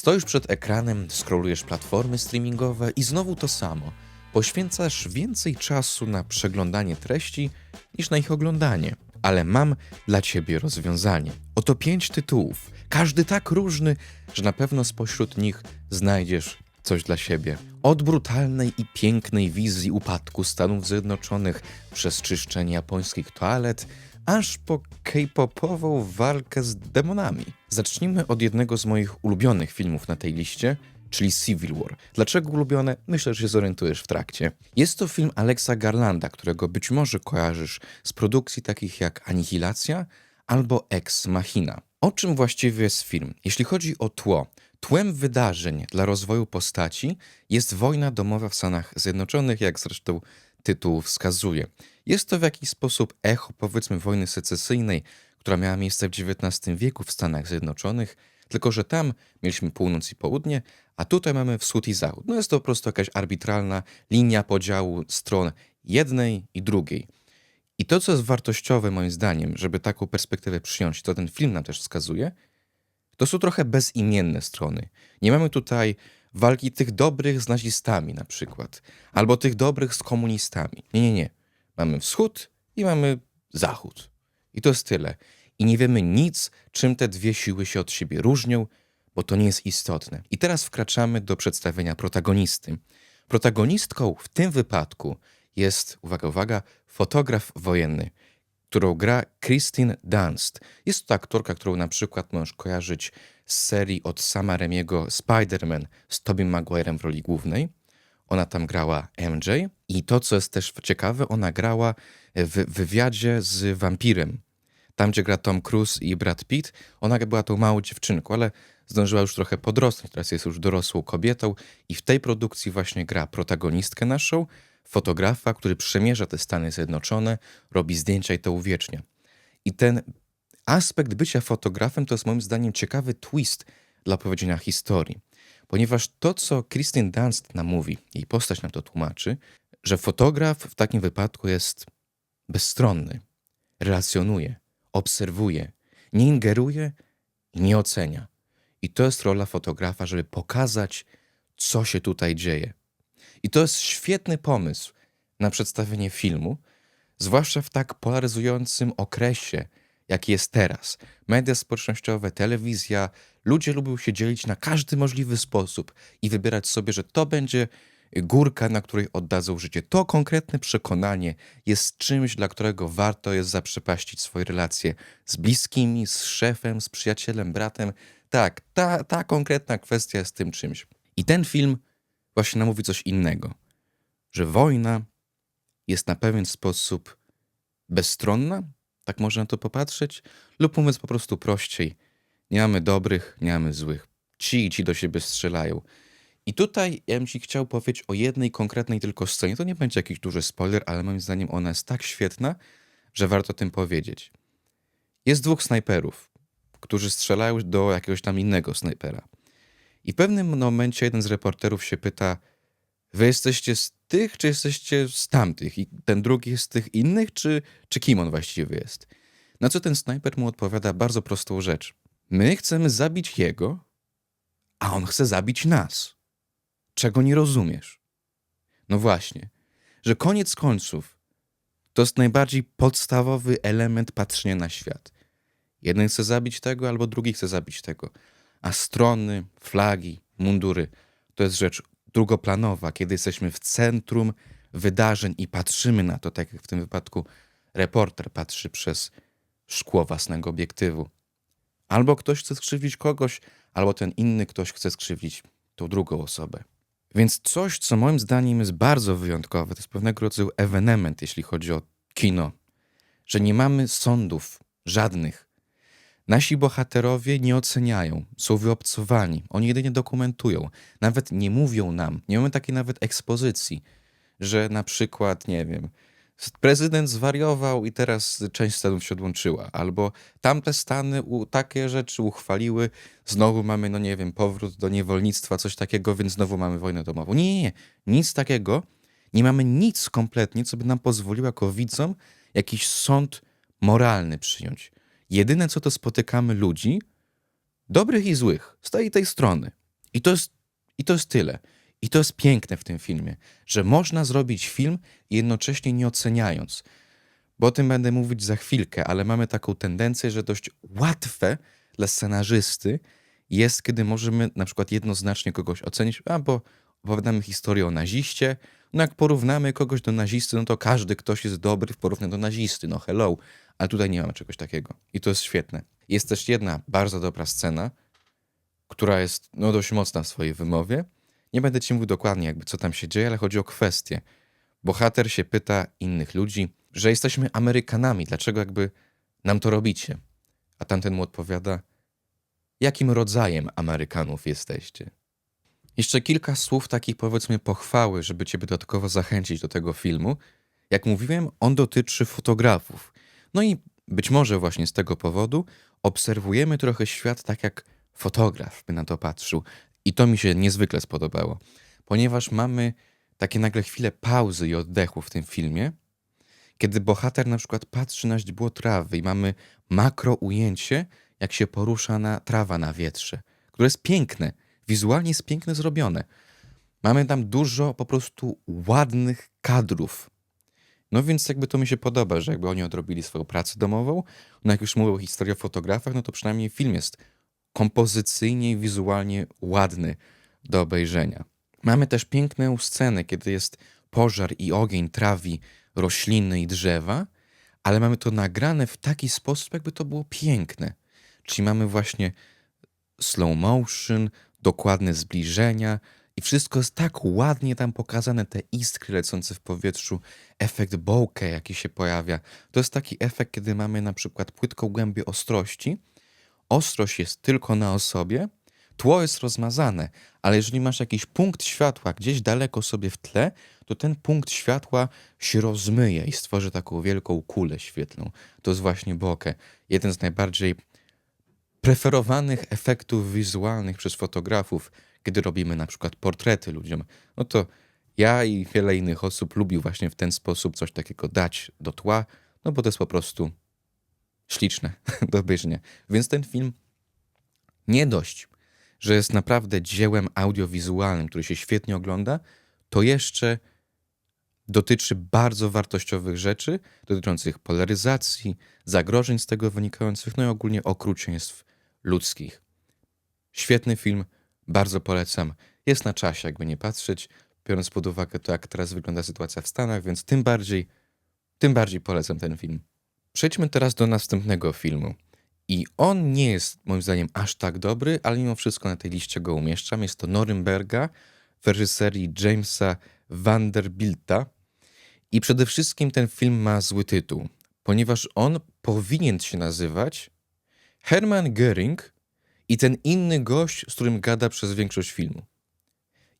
Stoisz przed ekranem, scrollujesz platformy streamingowe i znowu to samo. Poświęcasz więcej czasu na przeglądanie treści niż na ich oglądanie. Ale mam dla ciebie rozwiązanie. Oto pięć tytułów, każdy tak różny, że na pewno spośród nich znajdziesz coś dla siebie. Od brutalnej i pięknej wizji upadku Stanów Zjednoczonych przez czyszczenie japońskich toalet, aż po K-popową walkę z demonami. Zacznijmy od jednego z moich ulubionych filmów na tej liście, czyli Civil War. Dlaczego ulubione? Myślę, że się zorientujesz w trakcie. Jest to film Alexa Garlanda, którego być może kojarzysz z produkcji takich jak Anihilacja albo Ex Machina. O czym właściwie jest film? Jeśli chodzi o tło, tłem wydarzeń dla rozwoju postaci jest wojna domowa w Stanach Zjednoczonych, jak zresztą tytuł wskazuje. Jest to w jakiś sposób echo, powiedzmy, wojny secesyjnej, która miała miejsce w XIX wieku w Stanach Zjednoczonych, tylko że tam mieliśmy północ i południe, a tutaj mamy wschód i zachód. No jest to po prostu jakaś arbitralna linia podziału stron jednej i drugiej. I to, co jest wartościowe moim zdaniem, żeby taką perspektywę przyjąć, to ten film nam też wskazuje, to są trochę bezimienne strony. Nie mamy tutaj walki tych dobrych z nazistami na przykład, albo tych dobrych z komunistami. Nie, nie, nie. Mamy wschód i mamy zachód. I to jest tyle. I nie wiemy nic, czym te dwie siły się od siebie różnią, bo to nie jest istotne. I teraz wkraczamy do przedstawienia protagonisty. Protagonistką w tym wypadku jest, uwaga, uwaga, fotograf wojenny, którą gra Christine Dunst. Jest to aktorka, którą na przykład możesz kojarzyć z serii od Sama Remiego Spider-Man z Tobey Maguirem w roli głównej. Ona tam grała MJ i to, co jest też ciekawe, ona grała w wywiadzie z wampirem. Tam, gdzie gra Tom Cruise i Brad Pitt, ona była tą małą dziewczynką, ale zdążyła już trochę podrosnąć, teraz jest już dorosłą kobietą i w tej produkcji właśnie gra protagonistkę naszą, fotografa, który przemierza te Stany Zjednoczone, robi zdjęcia i to uwiecznia. I ten aspekt bycia fotografem to jest moim zdaniem ciekawy twist dla opowiedzenia historii. Ponieważ to, co Christine Dunst nam mówi, jej postać nam to tłumaczy, że fotograf w takim wypadku jest bezstronny, relacjonuje, obserwuje, nie ingeruje i nie ocenia. I to jest rola fotografa, żeby pokazać, co się tutaj dzieje. I to jest świetny pomysł na przedstawienie filmu, zwłaszcza w tak polaryzującym okresie, jaki jest teraz. Media społecznościowe, telewizja, ludzie lubią się dzielić na każdy możliwy sposób i wybierać sobie, że to będzie górka, na której oddadzą życie. To konkretne przekonanie jest czymś, dla którego warto jest zaprzepaścić swoje relacje z bliskimi, z szefem, z przyjacielem, bratem. Tak, ta, ta konkretna kwestia jest tym czymś. I ten film właśnie nam mówi coś innego. Że wojna jest na pewien sposób bezstronna, tak można na to popatrzeć, lub mówiąc po prostu prościej, nie mamy dobrych, nie mamy złych. Ci i ci do siebie strzelają. I tutaj ja bym ci chciał powiedzieć o jednej konkretnej tylko scenie. To nie będzie jakiś duży spoiler, ale moim zdaniem ona jest tak świetna, że warto o tym powiedzieć. Jest dwóch snajperów, którzy strzelają do jakiegoś tam innego snajpera. I w pewnym momencie jeden z reporterów się pyta, wy jesteście z tych, czy jesteście z tamtych? I ten drugi jest z tych innych, czy, czy kim on właściwie jest? Na co ten snajper mu odpowiada bardzo prostą rzecz. My chcemy zabić jego, a on chce zabić nas. Czego nie rozumiesz? No właśnie, że koniec końców to jest najbardziej podstawowy element patrzenia na świat. Jeden chce zabić tego, albo drugi chce zabić tego. A strony, flagi, mundury to jest rzecz drugoplanowa, kiedy jesteśmy w centrum wydarzeń i patrzymy na to, tak jak w tym wypadku reporter patrzy przez szkło własnego obiektywu. Albo ktoś chce skrzywdzić kogoś, albo ten inny ktoś chce skrzywdzić tą drugą osobę. Więc coś, co moim zdaniem jest bardzo wyjątkowe, to jest pewnego rodzaju ewenement, jeśli chodzi o kino, że nie mamy sądów żadnych. Nasi bohaterowie nie oceniają, są wyobcowani, oni jedynie dokumentują, nawet nie mówią nam, nie mamy takiej nawet ekspozycji, że na przykład, nie wiem, prezydent zwariował i teraz część stanów się odłączyła, albo tamte stany u, takie rzeczy uchwaliły, znowu mamy, no nie wiem, powrót do niewolnictwa, coś takiego, więc znowu mamy wojnę domową. Nie, nie, nie, nic takiego. Nie mamy nic kompletnie, co by nam pozwoliło jako widzom jakiś sąd moralny przyjąć. Jedyne, co to spotykamy ludzi, dobrych i złych, z tej tej strony. I to jest, i to jest tyle. I to jest piękne w tym filmie, że można zrobić film jednocześnie nie oceniając. Bo o tym będę mówić za chwilkę, ale mamy taką tendencję, że dość łatwe dla scenarzysty jest, kiedy możemy na przykład jednoznacznie kogoś ocenić, a bo opowiadamy historię o naziście, no jak porównamy kogoś do nazisty, no to każdy ktoś jest dobry w porównaniu do nazisty, no hello. Ale tutaj nie mamy czegoś takiego. I to jest świetne. Jest też jedna bardzo dobra scena, która jest no, dość mocna w swojej wymowie. Nie będę ci mówił dokładnie, jakby co tam się dzieje, ale chodzi o kwestię. Bohater się pyta innych ludzi, że jesteśmy Amerykanami, dlaczego jakby nam to robicie? A tamten mu odpowiada, jakim rodzajem Amerykanów jesteście? Jeszcze kilka słów takich powiedzmy pochwały, żeby ciebie dodatkowo zachęcić do tego filmu. Jak mówiłem, on dotyczy fotografów. No i być może właśnie z tego powodu obserwujemy trochę świat tak jak fotograf by na to patrzył. I to mi się niezwykle spodobało, ponieważ mamy takie nagle chwile pauzy i oddechu w tym filmie, kiedy bohater na przykład patrzy na źdźbło trawy i mamy makro ujęcie, jak się porusza na trawa na wietrze, które jest piękne, wizualnie jest pięknie zrobione. Mamy tam dużo po prostu ładnych kadrów. No więc jakby to mi się podoba, że jakby oni odrobili swoją pracę domową. No jak już mówię o historii o fotografach, no to przynajmniej film jest kompozycyjnie i wizualnie ładny do obejrzenia. Mamy też piękną scenę, kiedy jest pożar i ogień trawi rośliny i drzewa, ale mamy to nagrane w taki sposób, jakby to było piękne. Czyli mamy właśnie slow motion, dokładne zbliżenia i wszystko jest tak ładnie tam pokazane, te iskry lecące w powietrzu, efekt bokeh, jaki się pojawia. To jest taki efekt, kiedy mamy na przykład płytką głębię ostrości, ostrość jest tylko na osobie, tło jest rozmazane, ale jeżeli masz jakiś punkt światła gdzieś daleko sobie w tle, to ten punkt światła się rozmyje i stworzy taką wielką kulę świetlną. To jest właśnie bokeh. Jeden z najbardziej preferowanych efektów wizualnych przez fotografów, kiedy robimy na przykład portrety ludziom. No to ja i wiele innych osób lubi właśnie w ten sposób coś takiego dać do tła, no bo to jest po prostu śliczne do obejrzenia. Więc ten film nie dość, że jest naprawdę dziełem audiowizualnym, który się świetnie ogląda, to jeszcze dotyczy bardzo wartościowych rzeczy dotyczących polaryzacji, zagrożeń z tego wynikających, no i ogólnie okrucieństw ludzkich. Świetny film, bardzo polecam. Jest na czasie, jakby nie patrzeć, biorąc pod uwagę to, jak teraz wygląda sytuacja w Stanach, więc tym bardziej, tym bardziej polecam ten film. Przejdźmy teraz do następnego filmu. I on nie jest moim zdaniem aż tak dobry, ale mimo wszystko na tej liście go umieszczam. Jest to Norymberga w reżyserii Jamesa Vanderbilta. I przede wszystkim ten film ma zły tytuł, ponieważ on powinien się nazywać Hermann Göring i ten inny gość, z którym gada przez większość filmu.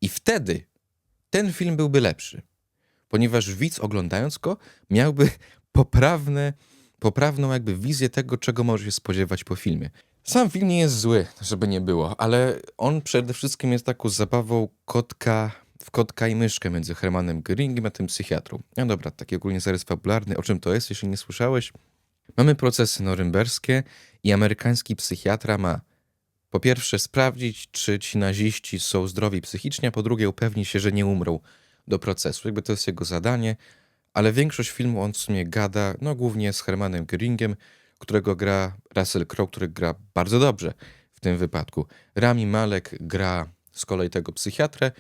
I wtedy ten film byłby lepszy, ponieważ widz oglądając go miałby poprawne poprawną jakby wizję tego, czego może się spodziewać po filmie. Sam film nie jest zły, żeby nie było, ale on przede wszystkim jest taką zabawą kotka w kotka i myszkę między Hermanem Göringiem a tym psychiatrą. No dobra, taki ogólnie zarys fabularny. O czym to jest, jeśli nie słyszałeś? Mamy procesy norymberskie i amerykański psychiatra ma po pierwsze sprawdzić, czy ci naziści są zdrowi psychicznie, a po drugie upewnić się, że nie umrą do procesu. Jakby to jest jego zadanie ale większość filmu on w sumie gada, no głównie z Hermanem Göringiem, którego gra Russell Crowe, który gra bardzo dobrze w tym wypadku. Rami Malek gra z kolei tego psychiatrę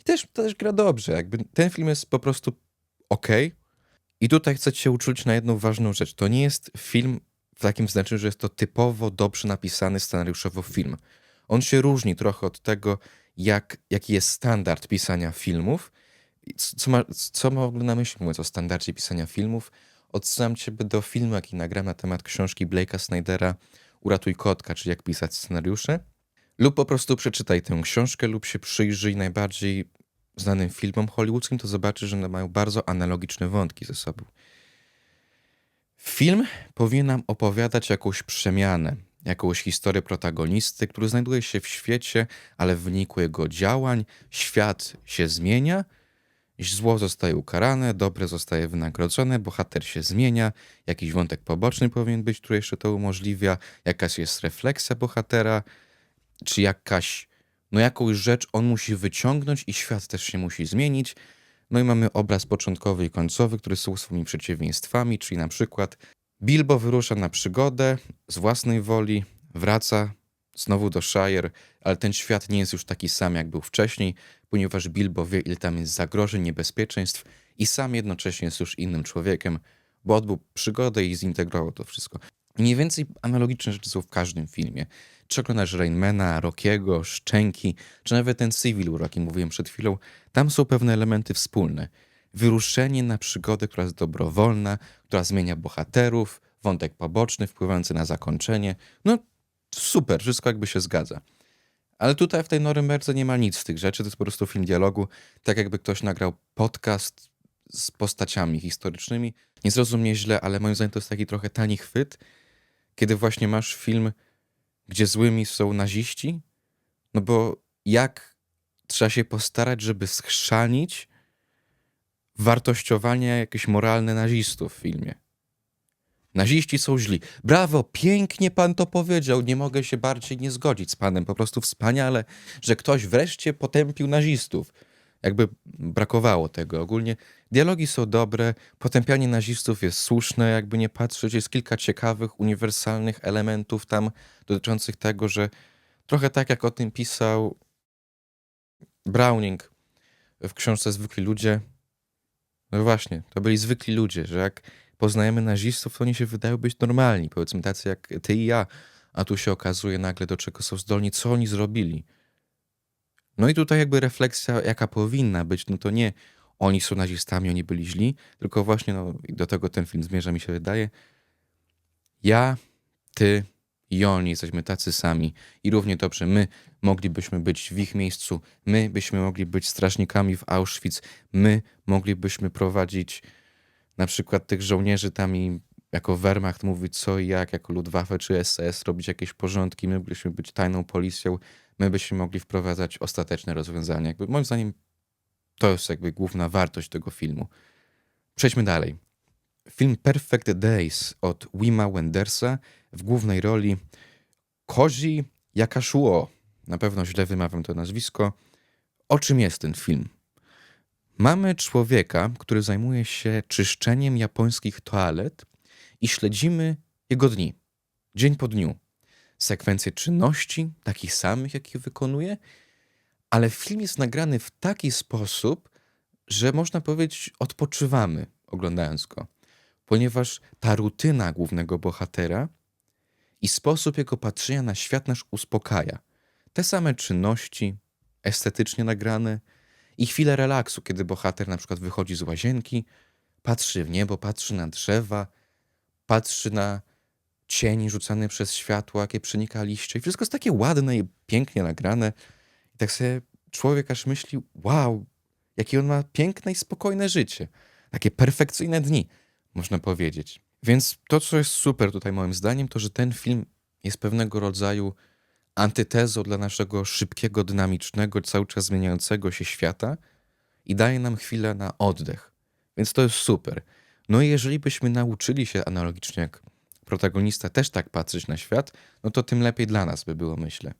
i też, też gra dobrze. Jakby ten film jest po prostu ok. I tutaj chcę cię uczulić na jedną ważną rzecz. To nie jest film w takim znaczeniu, że jest to typowo dobrze napisany scenariuszowo film. On się różni trochę od tego, jak, jaki jest standard pisania filmów, co ma, co ma w ogóle na myśli, mówiąc o standardzie pisania filmów? Odsyłam ciebie do filmu, jaki nagram na temat książki Blake'a Snydera Uratuj kotka, czyli jak pisać scenariusze. Lub po prostu przeczytaj tę książkę, lub się przyjrzyj najbardziej znanym filmom hollywoodzkim, to zobaczysz, że one mają bardzo analogiczne wątki ze sobą. Film powinien nam opowiadać jakąś przemianę, jakąś historię protagonisty, który znajduje się w świecie, ale w wyniku jego działań świat się zmienia – Zło zostaje ukarane, dobre zostaje wynagrodzone, bohater się zmienia, jakiś wątek poboczny powinien być, który jeszcze to umożliwia, jakaś jest refleksja bohatera, czy jakaś no jakąś rzecz on musi wyciągnąć i świat też się musi zmienić. No i mamy obraz początkowy i końcowy, które są swoimi przeciwieństwami, czyli na przykład Bilbo wyrusza na przygodę z własnej woli, wraca znowu do Shire, ale ten świat nie jest już taki sam, jak był wcześniej, ponieważ Bilbo wie, ile tam jest zagrożeń, niebezpieczeństw i sam jednocześnie jest już innym człowiekiem, bo odbył przygodę i zintegrował to wszystko. Mniej więcej analogiczne rzeczy są w każdym filmie. Czy oglądasz Rainmana, Rockiego, Szczęki, czy nawet ten Civil o jakim mówiłem przed chwilą, tam są pewne elementy wspólne. Wyruszenie na przygodę, która jest dobrowolna, która zmienia bohaterów, wątek poboczny wpływający na zakończenie. No super, wszystko jakby się zgadza. Ale tutaj w tej Norymberdze nie ma nic z tych rzeczy, to jest po prostu film dialogu, tak jakby ktoś nagrał podcast z postaciami historycznymi. Nie zrozum mnie źle, ale moim zdaniem to jest taki trochę tani chwyt, kiedy właśnie masz film, gdzie złymi są naziści, no bo jak trzeba się postarać, żeby schrzanić wartościowanie jakieś moralne nazistów w filmie. Naziści są źli. Brawo, pięknie pan to powiedział. Nie mogę się bardziej nie zgodzić z panem. Po prostu wspaniale, że ktoś wreszcie potępił nazistów. Jakby brakowało tego. Ogólnie dialogi są dobre, potępianie nazistów jest słuszne, jakby nie patrzeć. Jest kilka ciekawych, uniwersalnych elementów tam dotyczących tego, że trochę tak jak o tym pisał Browning w książce Zwykli Ludzie. No właśnie, to byli zwykli ludzie, że jak poznajemy nazistów, to oni się wydają być normalni, powiedzmy tacy jak ty i ja, a tu się okazuje nagle do czego są zdolni, co oni zrobili. No i tutaj jakby refleksja, jaka powinna być, no to nie oni są nazistami, oni byli źli, tylko właśnie no, do tego ten film zmierza, mi się wydaje. Ja, ty i oni jesteśmy tacy sami i równie dobrze my moglibyśmy być w ich miejscu, my byśmy mogli być strażnikami w Auschwitz, my moglibyśmy prowadzić na przykład tych żołnierzy tam i jako Wehrmacht mówić co i jak, jako Luftwaffe czy SS, robić jakieś porządki, my byśmy być tajną policją, my byśmy mogli wprowadzać ostateczne rozwiązania. Jakby, moim zdaniem to jest jakby główna wartość tego filmu. Przejdźmy dalej. Film Perfect Days od Wima Wendersa w głównej roli Koji Yakashuo. Na pewno źle wymawiam to nazwisko. O czym jest ten film? Mamy człowieka, który zajmuje się czyszczeniem japońskich toalet i śledzimy jego dni, dzień po dniu. Sekwencje czynności, takich samych, jakie wykonuje, ale film jest nagrany w taki sposób, że można powiedzieć, odpoczywamy oglądając go, ponieważ ta rutyna głównego bohatera i sposób jego patrzenia na świat nasz uspokaja. Te same czynności, estetycznie nagrane, i chwilę relaksu, kiedy bohater na przykład wychodzi z łazienki, patrzy w niebo, patrzy na drzewa, patrzy na cień rzucany przez światło, jakie przenika liście. I wszystko jest takie ładne i pięknie nagrane. I tak sobie człowiek aż myśli, wow, jakie on ma piękne i spokojne życie. Takie perfekcyjne dni, można powiedzieć. Więc to, co jest super tutaj moim zdaniem, to że ten film jest pewnego rodzaju antytezą dla naszego szybkiego, dynamicznego, cały czas zmieniającego się świata i daje nam chwilę na oddech. Więc to jest super. No i jeżeli byśmy nauczyli się analogicznie jak protagonista też tak patrzeć na świat, no to tym lepiej dla nas by było, myślę.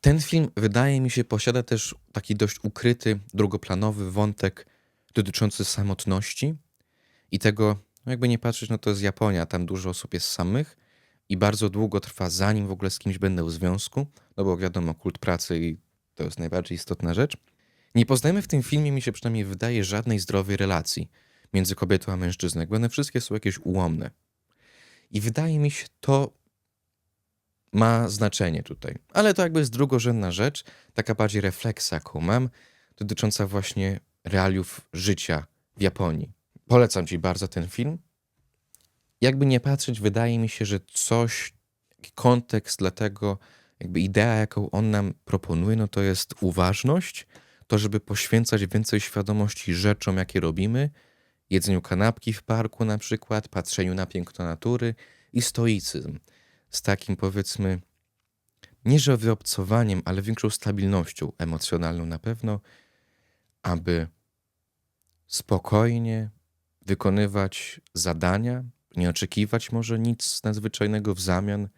Ten film, wydaje mi się, posiada też taki dość ukryty, drugoplanowy wątek dotyczący samotności i tego, no jakby nie patrzeć, no to jest Japonia, tam dużo osób jest samych i bardzo długo trwa, zanim w ogóle z kimś będę w związku, no bo wiadomo, kult pracy i to jest najbardziej istotna rzecz. Nie poznajemy w tym filmie, mi się przynajmniej wydaje, żadnej zdrowej relacji między kobietą a mężczyzną, one wszystkie są jakieś ułomne. I wydaje mi się, to ma znaczenie tutaj. Ale to jakby jest drugorzędna rzecz, taka bardziej refleksja, jaką mam, dotycząca właśnie realiów życia w Japonii. Polecam Ci bardzo ten film jakby nie patrzeć, wydaje mi się, że coś, kontekst dla tego, jakby idea, jaką on nam proponuje, no to jest uważność, to żeby poświęcać więcej świadomości rzeczom, jakie robimy, jedzeniu kanapki w parku na przykład, patrzeniu na piękno natury i stoicyzm. Z takim powiedzmy, nie że wyobcowaniem, ale większą stabilnością emocjonalną na pewno, aby spokojnie wykonywać zadania, nie oczekiwać może nic nadzwyczajnego w zamian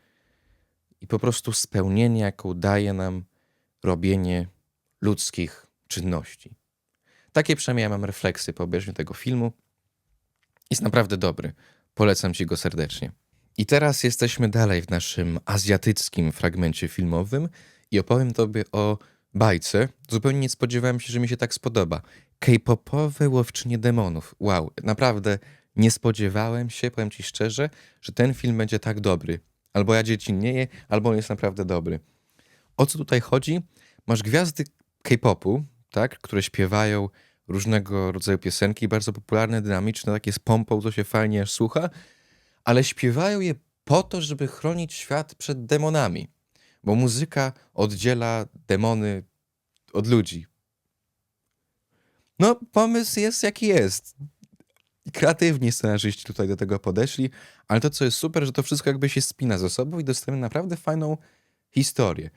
i po prostu spełnienie, jaką daje nam robienie ludzkich czynności. Takie przynajmniej ja mam refleksy po obejrzeniu tego filmu. Jest naprawdę dobry. Polecam ci go serdecznie. I teraz jesteśmy dalej w naszym azjatyckim fragmencie filmowym i opowiem tobie o bajce. Zupełnie nie spodziewałem się, że mi się tak spodoba. K-popowe łowczynie demonów. Wow, naprawdę nie spodziewałem się, powiem ci szczerze, że ten film będzie tak dobry. Albo ja dziecinnieję, albo on jest naprawdę dobry. O co tutaj chodzi? Masz gwiazdy K-popu, tak, które śpiewają różnego rodzaju piosenki, bardzo popularne, dynamiczne, takie z pompą, co się fajnie słucha, ale śpiewają je po to, żeby chronić świat przed demonami, bo muzyka oddziela demony od ludzi. No, pomysł jest jaki jest. Kreatywnie scenarzyści tutaj do tego podeszli, ale to, co jest super, że to wszystko jakby się spina ze sobą i dostajemy naprawdę fajną historię.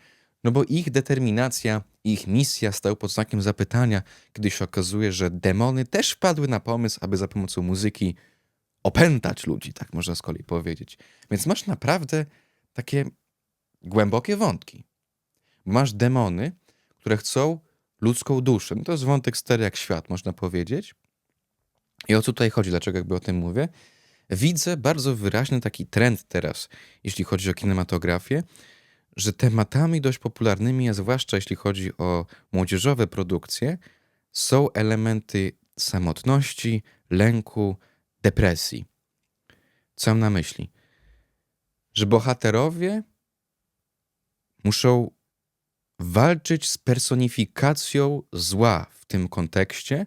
No bo ich determinacja, ich misja stały pod znakiem zapytania, kiedy się okazuje, że demony też wpadły na pomysł, aby za pomocą muzyki opętać ludzi, tak można z kolei powiedzieć. Więc masz naprawdę takie głębokie wątki. Masz demony, które chcą ludzką duszę. No to jest wątek stary jak świat, można powiedzieć. I o co tutaj chodzi, dlaczego jakby o tym mówię? Widzę bardzo wyraźny taki trend teraz, jeśli chodzi o kinematografię, że tematami dość popularnymi, a zwłaszcza jeśli chodzi o młodzieżowe produkcje, są elementy samotności, lęku, depresji. Co mam na myśli? Że bohaterowie muszą walczyć z personifikacją zła w tym kontekście,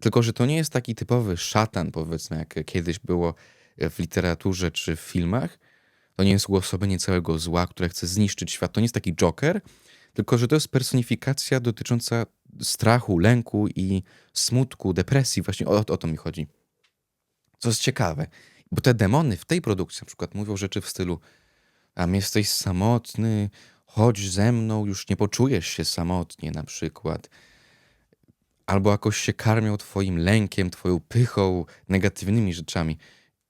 tylko że to nie jest taki typowy szatan, powiedzmy, jak kiedyś było w literaturze czy w filmach. To nie jest uosobienie całego zła, które chce zniszczyć świat. To nie jest taki Joker, tylko że to jest personifikacja dotycząca strachu, lęku i smutku, depresji. Właśnie o, o to mi chodzi. Co jest ciekawe, bo te demony w tej produkcji na przykład mówią rzeczy w stylu tam jesteś samotny, chodź ze mną, już nie poczujesz się samotnie na przykład. Albo jakoś się karmią twoim lękiem, twoją pychą, negatywnymi rzeczami.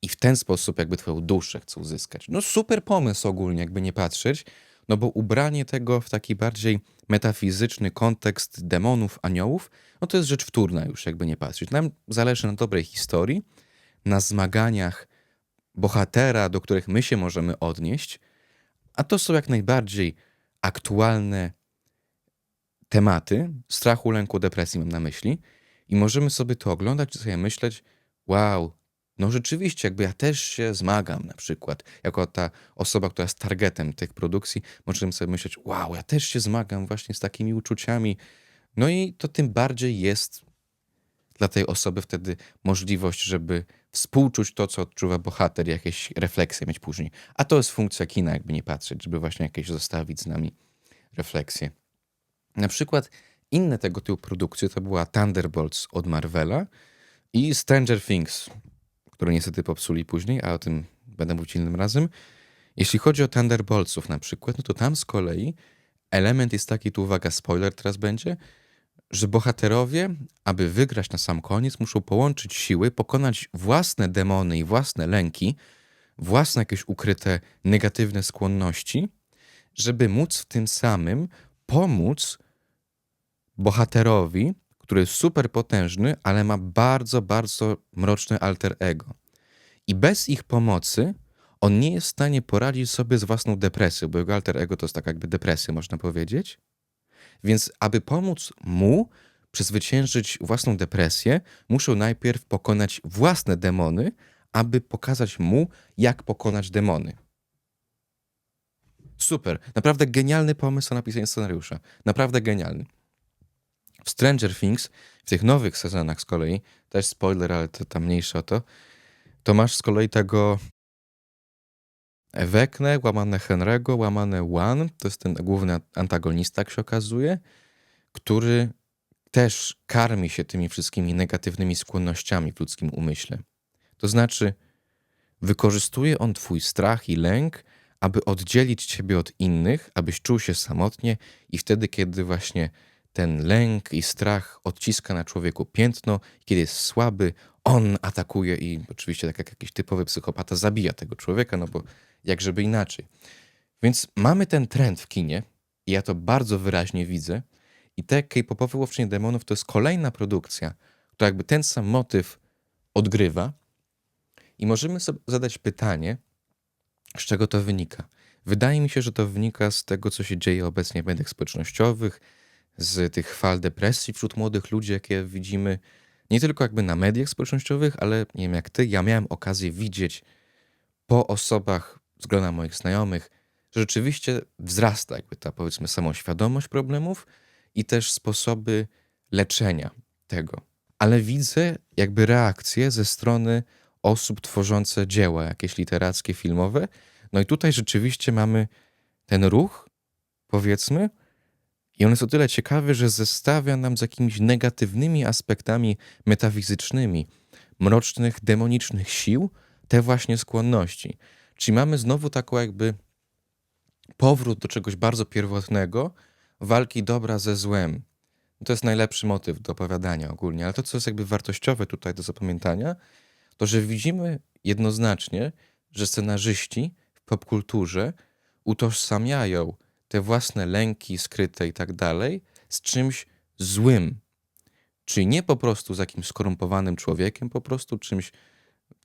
I w ten sposób jakby twoją duszę chcą uzyskać. No super pomysł ogólnie, jakby nie patrzeć, no bo ubranie tego w taki bardziej metafizyczny kontekst demonów, aniołów, no to jest rzecz wtórna już, jakby nie patrzeć. Nam zależy na dobrej historii, na zmaganiach bohatera, do których my się możemy odnieść, a to są jak najbardziej aktualne tematy strachu, lęku, depresji mam na myśli i możemy sobie to oglądać i sobie myśleć, wow, no rzeczywiście, jakby ja też się zmagam na przykład, jako ta osoba, która jest targetem tych produkcji, możemy sobie myśleć, wow, ja też się zmagam właśnie z takimi uczuciami. No i to tym bardziej jest dla tej osoby wtedy możliwość, żeby współczuć to, co odczuwa bohater, jakieś refleksje mieć później. A to jest funkcja kina, jakby nie patrzeć, żeby właśnie jakieś zostawić z nami refleksje. Na przykład inne tego typu produkcje to była Thunderbolts od Marvela i Stranger Things, które niestety popsuli później, a o tym będę mówić innym razem. Jeśli chodzi o Thunderboltsów na przykład, no to tam z kolei element jest taki, tu uwaga, spoiler teraz będzie, że bohaterowie, aby wygrać na sam koniec, muszą połączyć siły, pokonać własne demony i własne lęki, własne jakieś ukryte negatywne skłonności, żeby móc w tym samym pomóc bohaterowi, który jest super potężny, ale ma bardzo, bardzo mroczne alter ego. I bez ich pomocy on nie jest w stanie poradzić sobie z własną depresją, bo jego alter ego to jest tak jakby depresja, można powiedzieć. Więc aby pomóc mu przezwyciężyć własną depresję, muszą najpierw pokonać własne demony, aby pokazać mu, jak pokonać demony. Super, naprawdę genialny pomysł na napisanie scenariusza. Naprawdę genialny. W Stranger Things, w tych nowych sezonach z kolei, też spoiler, ale to tam mniejsze o to, to masz z kolei tego Wekne, łamane Henry'ego, łamane One, to jest ten główny antagonista, jak się okazuje, który też karmi się tymi wszystkimi negatywnymi skłonnościami w ludzkim umyśle. To znaczy, wykorzystuje on twój strach i lęk, aby oddzielić ciebie od innych, abyś czuł się samotnie i wtedy, kiedy właśnie ten lęk i strach odciska na człowieku piętno, kiedy jest słaby, on atakuje i oczywiście tak jak jakiś typowy psychopata zabija tego człowieka, no bo jak żeby inaczej. Więc mamy ten trend w kinie, I ja to bardzo wyraźnie widzę. I te K-popowe Łowczynie Demonów to jest kolejna produkcja, która jakby ten sam motyw odgrywa. I możemy sobie zadać pytanie, z czego to wynika. Wydaje mi się, że to wynika z tego, co się dzieje obecnie w mediach społecznościowych, z tych fal depresji wśród młodych ludzi, jakie widzimy nie tylko jakby na mediach społecznościowych, ale nie wiem jak ty, ja miałem okazję widzieć po osobach z grona moich znajomych, że rzeczywiście wzrasta jakby ta powiedzmy samoświadomość problemów i też sposoby leczenia tego. Ale widzę jakby reakcje ze strony osób tworzące dzieła jakieś literackie, filmowe. No i tutaj rzeczywiście mamy ten ruch, powiedzmy, i on jest o tyle ciekawy, że zestawia nam z jakimiś negatywnymi aspektami metafizycznymi, mrocznych, demonicznych sił, te właśnie skłonności. Czyli mamy znowu taką jakby powrót do czegoś bardzo pierwotnego, walki dobra ze złem. To jest najlepszy motyw do opowiadania ogólnie, ale to, co jest jakby wartościowe tutaj do zapamiętania, to że widzimy jednoznacznie, że scenarzyści w popkulturze utożsamiają te własne lęki skryte i tak dalej z czymś złym. Czyli nie po prostu z jakimś skorumpowanym człowiekiem, po prostu czymś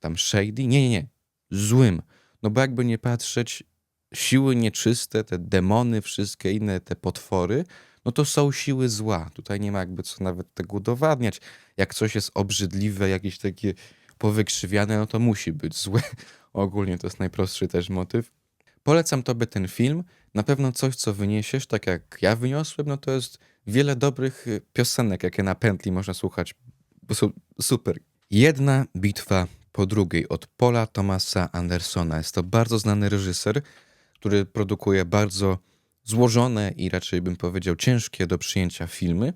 tam shady. Nie, nie, nie. Złym. No bo jakby nie patrzeć, siły nieczyste, te demony, wszystkie inne te potwory, no to są siły zła. Tutaj nie ma jakby co nawet tego udowadniać. Jak coś jest obrzydliwe, jakieś takie powykrzywiane, no to musi być złe. Ogólnie to jest najprostszy też motyw. Polecam tobie ten film. Na pewno coś, co wyniesiesz, tak jak ja wyniosłem, no to jest wiele dobrych y, piosenek, jakie na pętli można słuchać, bo są super. Jedna bitwa po drugiej od Paula Thomasa Andersona. Jest to bardzo znany reżyser, który produkuje bardzo złożone i raczej bym powiedział ciężkie do przyjęcia filmy.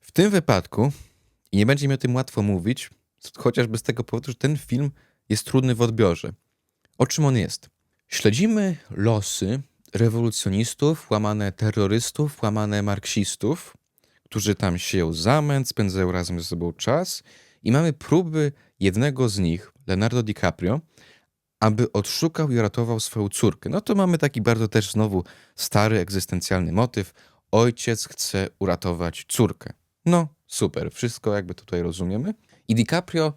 W tym wypadku, i nie będzie mi o tym łatwo mówić, chociażby z tego powodu, że ten film jest trudny w odbiorze. O czym on jest? Śledzimy losy rewolucjonistów, łamane terrorystów, łamane marksistów, którzy tam sieją zamęt, spędzają razem ze sobą czas i mamy próby jednego z nich, Leonardo DiCaprio, aby odszukał i uratował swoją córkę. No to mamy taki bardzo też znowu stary, egzystencjalny motyw. Ojciec chce uratować córkę. No, super, wszystko jakby tutaj rozumiemy. I DiCaprio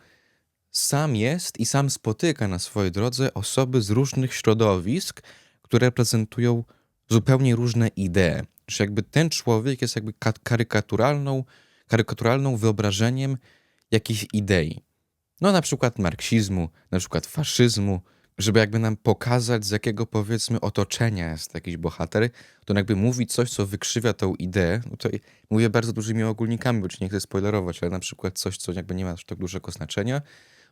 sam jest i sam spotyka na swojej drodze osoby z różnych środowisk, które prezentują zupełnie różne idee. Że jakby ten człowiek jest jakby karykaturalną, karykaturalną wyobrażeniem jakiejś idei. No na przykład marksizmu, na przykład faszyzmu, żeby jakby nam pokazać, z jakiego powiedzmy otoczenia jest jakiś bohater, to jakby mówi coś, co wykrzywia tą ideę. No to mówię bardzo dużymi ogólnikami, bo nie chcę spoilerować, ale na przykład coś, co jakby nie ma aż tak dużego znaczenia.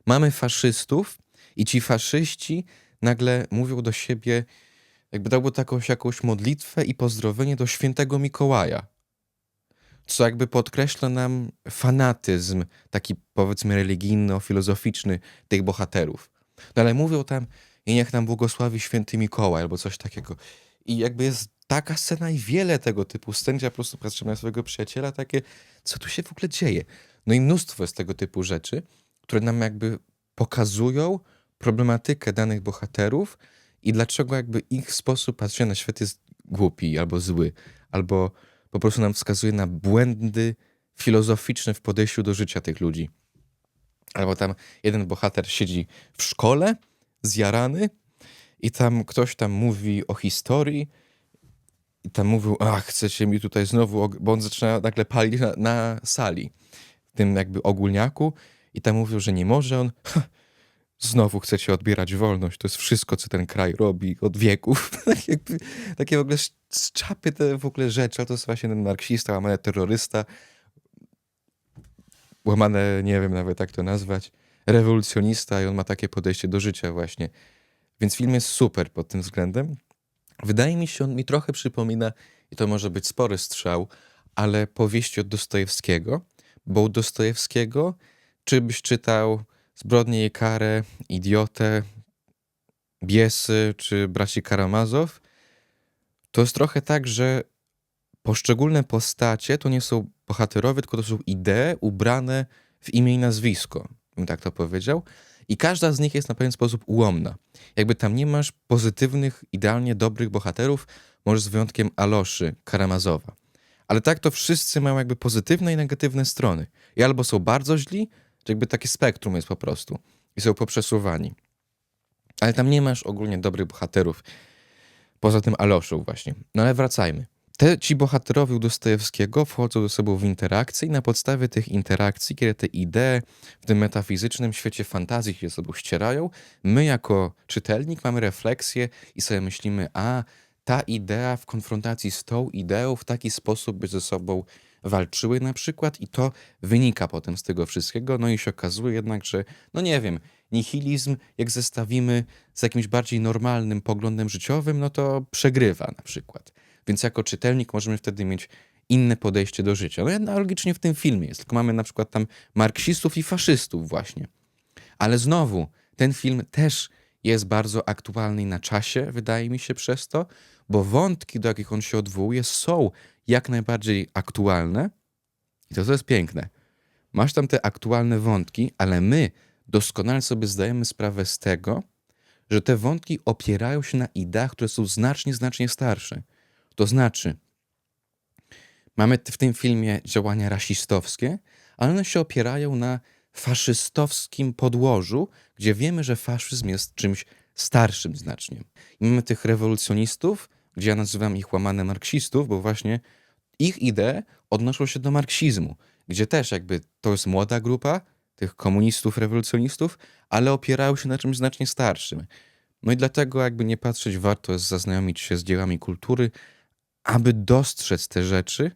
Mamy faszystów i ci faszyści nagle mówią do siebie, jakby dałby taką jakąś modlitwę i pozdrowienie do świętego Mikołaja. Co jakby podkreśla nam fanatyzm, taki powiedzmy religijno-filozoficzny tych bohaterów. No ale mówią tam, i niech nam błogosławi święty Mikołaj, albo coś takiego. I jakby jest taka scena i wiele tego typu scen, gdzie ja po prostu patrzę na swojego przyjaciela, takie, co tu się w ogóle dzieje? No i mnóstwo jest tego typu rzeczy, które nam jakby pokazują problematykę danych bohaterów i dlaczego jakby ich sposób patrzenia na świat jest głupi albo zły, albo po prostu nam wskazuje na błędy filozoficzne w podejściu do życia tych ludzi. Albo tam jeden bohater siedzi w szkole, zjarany, i tam ktoś tam mówi o historii, i tam mówił, ach, chcecie mi tutaj znowu, bo on zaczyna nagle palić na, na sali, w tym jakby ogólniaku, i tam mówił, że nie może on, znowu chcecie odbierać wolność, to jest wszystko, co ten kraj robi od wieków. Tak jakby, takie w ogóle z czapy te w ogóle rzeczy, ale to jest właśnie ten marksista, łamany terrorysta, łamane, nie wiem nawet jak to nazwać, rewolucjonista i on ma takie podejście do życia właśnie. Więc film jest super pod tym względem. Wydaje mi się, on mi trochę przypomina, i to może być spory strzał, ale powieści od Dostojewskiego, bo u Dostojewskiego, czy byś czytał Zbrodnię i karę, Idiotę, Biesy czy Braci Karamazow, to jest trochę tak, że poszczególne postacie to nie są bohaterowie, tylko to są idee ubrane w imię i nazwisko, bym tak to powiedział. I każda z nich jest na pewien sposób ułomna. Jakby tam nie masz pozytywnych, idealnie dobrych bohaterów, może z wyjątkiem Aloszy Karamazowa. Ale tak to wszyscy mają jakby pozytywne i negatywne strony. I albo są bardzo źli, jakby takie spektrum jest po prostu. I są poprzesuwani. Ale tam nie masz ogólnie dobrych bohaterów. Poza tym Aloszą właśnie. No ale wracajmy. Te ci bohaterowie u Dostojewskiego wchodzą ze sobą w interakcje i na podstawie tych interakcji, kiedy te idee w tym metafizycznym świecie fantazji się ze sobą ścierają, my jako czytelnik mamy refleksję i sobie myślimy, a ta idea w konfrontacji z tą ideą w taki sposób by ze sobą walczyły na przykład i to wynika potem z tego wszystkiego, no i się okazuje jednak, że no nie wiem, nihilizm jak zestawimy z jakimś bardziej normalnym poglądem życiowym, no to przegrywa na przykład. Więc jako czytelnik możemy wtedy mieć inne podejście do życia. No analogicznie w tym filmie jest, tylko mamy na przykład tam marksistów i faszystów właśnie. Ale znowu, ten film też jest bardzo aktualny na czasie, wydaje mi się przez to, bo wątki, do jakich on się odwołuje, są jak najbardziej aktualne. I to, to jest piękne. Masz tam te aktualne wątki, ale my doskonale sobie zdajemy sprawę z tego, że te wątki opierają się na ideach, które są znacznie, znacznie starsze. To znaczy, mamy w tym filmie działania rasistowskie, ale one się opierają na faszystowskim podłożu, gdzie wiemy, że faszyzm jest czymś starszym znacznie. I mamy tych rewolucjonistów, gdzie ja nazywam ich łamane marksistów, bo właśnie ich idee odnoszą się do marksizmu, gdzie też jakby to jest młoda grupa tych komunistów, rewolucjonistów, ale opierają się na czymś znacznie starszym. No i dlatego jakby nie patrzeć, warto jest zaznajomić się z dziełami kultury, aby dostrzec te rzeczy,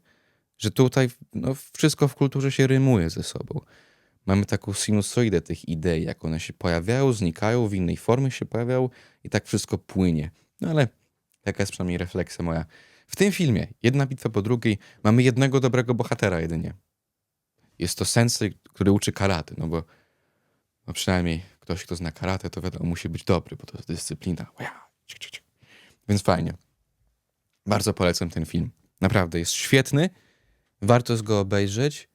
że tutaj no, wszystko w kulturze się rymuje ze sobą. Mamy taką sinusoidę tych idei, jak one się pojawiają, znikają, w innej formie się pojawiają i tak wszystko płynie. No ale taka jest przynajmniej refleksja moja. W tym filmie, jedna bitwa po drugiej, mamy jednego dobrego bohatera jedynie. Jest to sensei, który uczy karate, no bo no przynajmniej ktoś, kto zna karate, to wiadomo, musi być dobry, bo to jest dyscyplina. Więc fajnie. Bardzo polecam ten film. Naprawdę jest świetny. Warto jest go obejrzeć.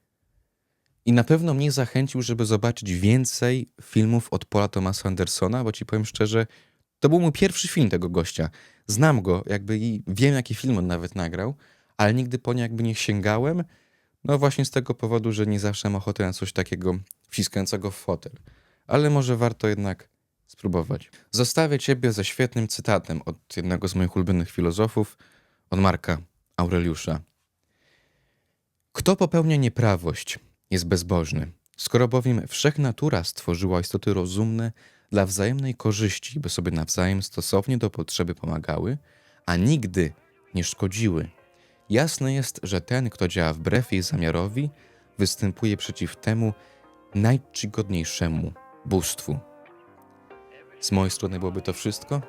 I na pewno mnie zachęcił, żeby zobaczyć więcej filmów od Paula Thomasa Andersona, bo ci powiem szczerze, to był mój pierwszy film tego gościa. Znam go, jakby i wiem, jaki film on nawet nagrał, ale nigdy po nie jakby nie sięgałem. No właśnie z tego powodu, że nie zawsze mam ochotę na coś takiego wciskającego w fotel. Ale może warto jednak spróbować. Zostawię ciebie ze świetnym cytatem od jednego z moich ulubionych filozofów, od Marka Aureliusza. Kto popełnia nieprawość, jest bezbożny. Skoro bowiem wszechnatura stworzyła istoty rozumne dla wzajemnej korzyści, by sobie nawzajem stosownie do potrzeby pomagały, a nigdy nie szkodziły, jasne jest, że ten, kto działa wbrew jej zamiarowi, występuje przeciw temu najczcigodniejszemu bóstwu. Z mojej strony byłoby to wszystko.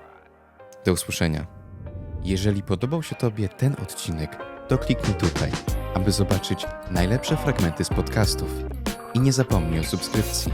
Do usłyszenia. Jeżeli podobał się Tobie ten odcinek, to kliknij tutaj, aby zobaczyć najlepsze fragmenty z podcastów. I nie zapomnij o subskrypcji.